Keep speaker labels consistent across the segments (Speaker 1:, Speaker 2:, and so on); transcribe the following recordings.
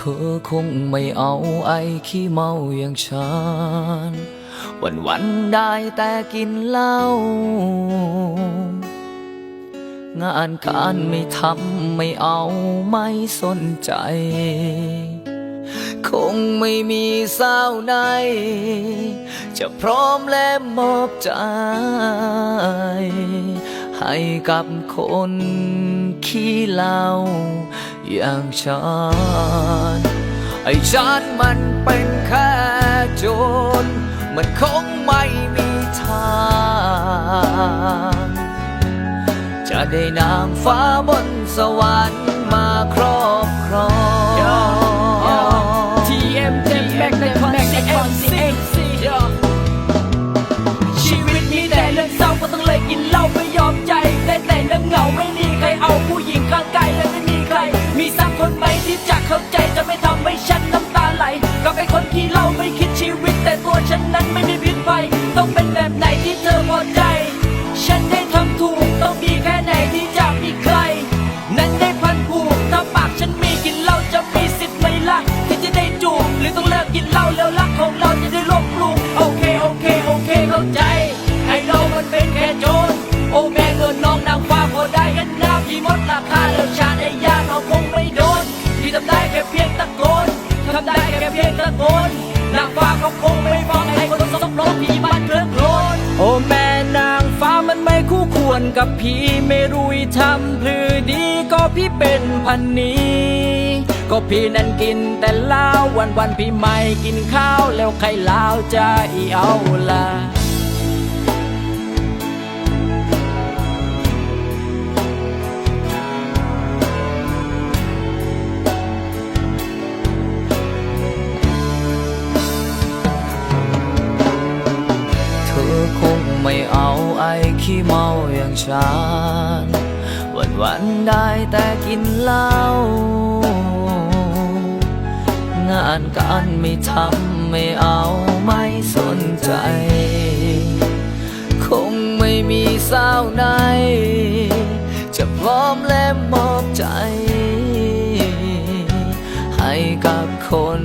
Speaker 1: ธอคงไม่เอาไอ้ขี้เมาอย่างฉัน วันวันได้แต่กินเหล้า งานการไม่ทำไม่เอาไม่สนใจ คงไม่มีสาวใดจะพร้อมและมอบใจ ให้กับคนขี้เหล้าอย่างฉัน ไอ้ฉันมันเป็นแค่โจร มันคงไม่มีทาง จะได้นางฟ้าบนสวรรค์มาครอบครอง
Speaker 2: ไหนที่เธอพอใจ ฉันได้ทำถูกต้องดีแค่ไหนที่จะมีใคร นั้นได้พันผูกถ้าปากฉันมีกินเหล้าจะมีสิทธิ์ไหมล่ะที่จะได้จูบหรือต้องเลิกกินเหล้าแล้วรักของเราจะได้ลบลูกโอเคโอเคโอเคเข้าใจไอ้เรามันเป็นแค่โจรโอ้แม่เงินน้องนางฟ้าพอได้กันน้าพี่มดราคาแล้วชาติไอ้ยาเขาคงไม่โดนที่ทำได้แค่เพียงตะโกนทำได้แค่เพียงตะโกนนางฟ้าเขาคงไม่มอง วนกับพี่ไม่รู้ทำพลือดีก็พี่เป็นพันนี้ ก็พี่นั้นกินแต่เหล้าวันวันพี่ไม่กินข้าวแล้วใครเหล้าจะอีเอาล่ะ
Speaker 1: ขี้เมาอย่างฉัน วันวันๆได้แต่กินเหล้า งานการไม่ทำไม่เอาไม่สนใจ คงไม่มีสาวไหน จะพร้อมและมอบใจ ให้กับคน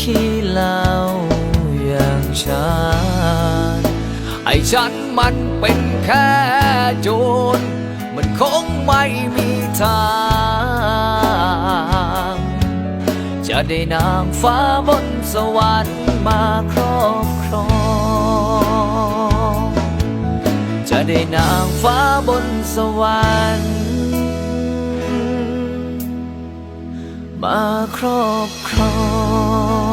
Speaker 1: ขี้เหล้าอย่างฉัน ไอ้ฉันมันเป็นแค่โจร มันคงไม่มีทาง จะได้นางฟ้าบนสวรรค์มาครอบครอง จะได้นางฟ้าบนสวรรค์ มาครอบครอง